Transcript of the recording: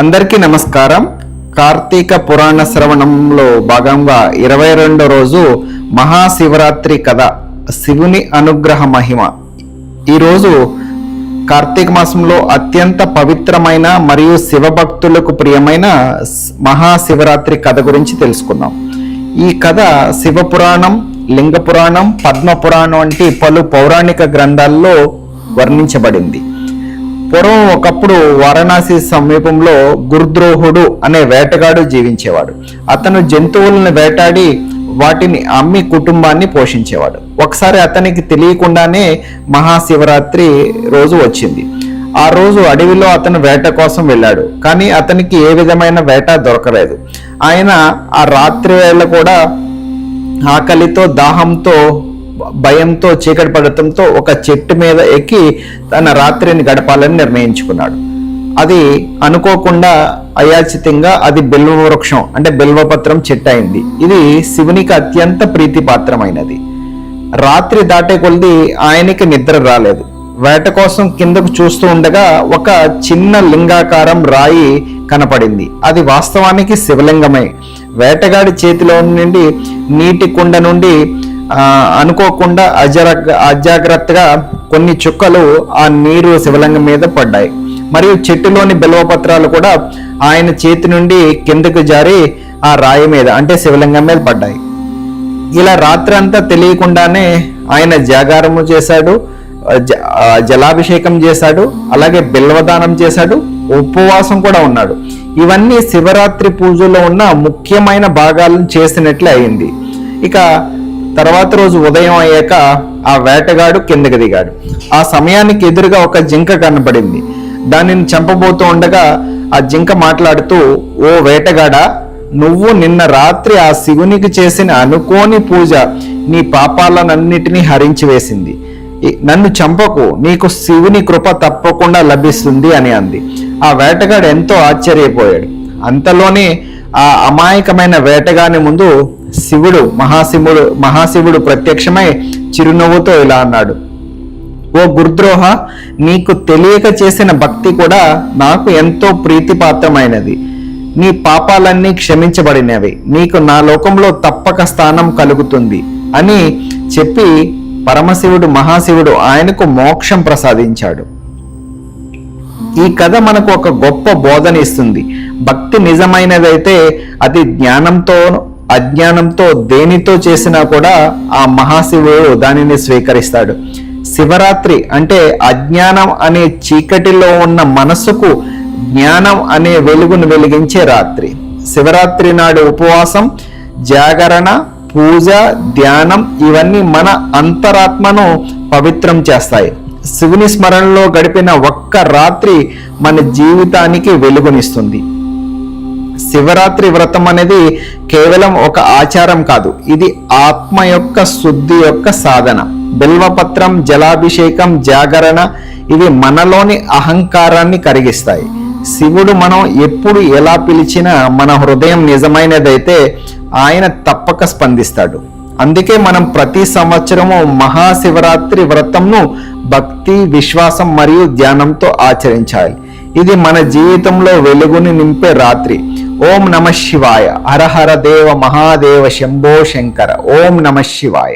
అందరికీ నమస్కారం. కార్తీక పురాణ శ్రవణంలో భాగంగా ఇరవై రెండో రోజు మహాశివరాత్రి కథ శివుని అనుగ్రహ మహిమ. ఈరోజు కార్తీక మాసంలో అత్యంత పవిత్రమైన మరియు శివభక్తులకు ప్రియమైన మహాశివరాత్రి కథ గురించి తెలుసుకుందాం. ఈ కథ శివ పురాణం లింగ పురాణం పద్మ పురాణం వంటి పలు పౌరాణిక గ్రంథాల్లో వర్ణించబడింది. పూర్వం ఒకప్పుడు వారణాసి సమీపంలో గురుద్రోహుడు అనే వేటగాడు జీవించేవాడు. అతను జంతువులను వేటాడి వాటిని అమ్మి కుటుంబాన్ని పోషించేవాడు. ఒకసారి అతనికి తెలియకుండానే మహాశివరాత్రి రోజు వచ్చింది. ఆ రోజు అడవిలో అతను వేట కోసం వెళ్ళాడు కానీ అతనికి ఏ విధమైన వేట దొరకలేదు. ఆయన ఆ రాత్రి వేళ కూడా ఆకలితో దాహంతో భయంతో చీకటి పడటంతో ఒక చెట్టు మీద ఎక్కి తన రాత్రిని గడపాలని నిర్ణయించుకున్నాడు. అది అనుకోకుండా అయాచితంగా అది బిల్వ వృక్షం అంటే బిల్వపత్రం చెట్టు అయింది. ఇది శివునికి అత్యంత ప్రీతిపాత్రమైనది. రాత్రి దాటే కొలిది ఆయనకి నిద్ర రాలేదు. వేట కోసం కిందకు చూస్తూ ఉండగా ఒక చిన్న లింగాకారం రాయి కనపడింది. అది వాస్తవానికి శివలింగమే. వేటగాడి చేతిలో నుండి నీటి కుండ నుండి అనుకోకుండా అజర అజాగ్రత్తగా కొన్ని చుక్కలు ఆ నీరు శివలింగం మీద పడ్డాయి. మరియు చెట్టులోని బిల్వపత్రాలు కూడా ఆయన చేతి నుండి కిందకు జారి ఆ రాయి మీద అంటే శివలింగం మీద పడ్డాయి. ఇలా రాత్రి అంతా తెలియకుండానే ఆయన జాగారము చేశాడు జ- జలాభిషేకం చేశాడు అలాగే బిల్వదానం చేశాడు ఉపవాసం కూడా ఉన్నాడు. ఇవన్నీ శివరాత్రి పూజలో ఉన్న ముఖ్యమైన భాగాలను చేసినట్లే అయింది. ఇక తర్వాత రోజు ఉదయం అయ్యాక ఆ వేటగాడు కిందకి దిగాడు. ఆ సమయానికి ఎదురుగా ఒక జింక కనబడింది. దానిని చంపబోతూ ఉండగా ఆ జింక మాట్లాడుతూ ఓ వేటగాడా నువ్వు నిన్న రాత్రి ఆ శివునికి చేసిన అనుకోని పూజ నీ పాపాలనన్నిటినీ హరించి వేసింది నన్ను చంపకు నీకు శివుని కృప తప్పకుండా లభిస్తుంది అని అంది. ఆ వేటగాడు ఎంతో ఆశ్చర్యపోయాడు. అంతలోనే ఆ అమాయకమైన వేటగాని ముందు శివుడు మహాశివుడు మహాశివుడు ప్రత్యక్షమై చిరునవ్వుతో ఇలా అన్నాడు. ఓ గురుద్రోహ నీకు తెలియక చేసిన భక్తి కూడా నాకు ఎంతో ప్రీతిపాత్రమైనది. నీ పాపాలన్నీ క్షమించబడినవి. నీకు నా లోకంలో తప్పక స్థానం కలుగుతుంది అని చెప్పి పరమశివుడు మహాశివుడు ఆయనకు మోక్షం ప్రసాదించాడు. ఈ కథ మనకు ఒక గొప్ప బోధన ఇస్తుంది. భక్తి నిజమైనదైతే అది జ్ఞానంతో అజ్ఞానంతో దేనితో చేసినా కూడా ఆ మహాశివుడు దానిని స్వీకరిస్తాడు. శివరాత్రి అంటే అజ్ఞానం అనే చీకటిలో ఉన్న మనస్సుకు జ్ఞానం అనే వెలుగును వెలిగించే రాత్రి. శివరాత్రి నాడు ఉపవాసం జాగరణ పూజ ధ్యానం ఇవన్నీ మన అంతరాత్మను పవిత్రం చేస్తాయి. శివుని స్మరణలో గడిపిన ఒక్క రాత్రి మన జీవితానికి వెలుగునిస్తుంది. శివరాత్రి వ్రతం అనేది కేవలం ఒక ఆచారం కాదు ఇది ఆత్మ యొక్క శుద్ధి యొక్క సాధన. బిల్వపత్రం జలాభిషేకం జాగరణ ఇవి మనలోని అహంకారాన్ని కరిగిస్తాయి. శివుడు మనం ఎప్పుడు ఎలా పిలిచినా మన హృదయం నిజమైనదైతే ఆయన తప్పక స్పందిస్తాడు. అందుకే మనం ప్రతి సంవత్సరము మహాశివరాత్రి వ్రతంను భక్తి విశ్వాసం మరియు ధ్యానంతో ఆచరించాలి. ఇది మన జీవితంలో వెలుగుని నింపే రాత్రి. ఓం నమ శివాయ. హర హర దేవ మహాదేవ శంభో శంకర. ఓం నమ శివాయ.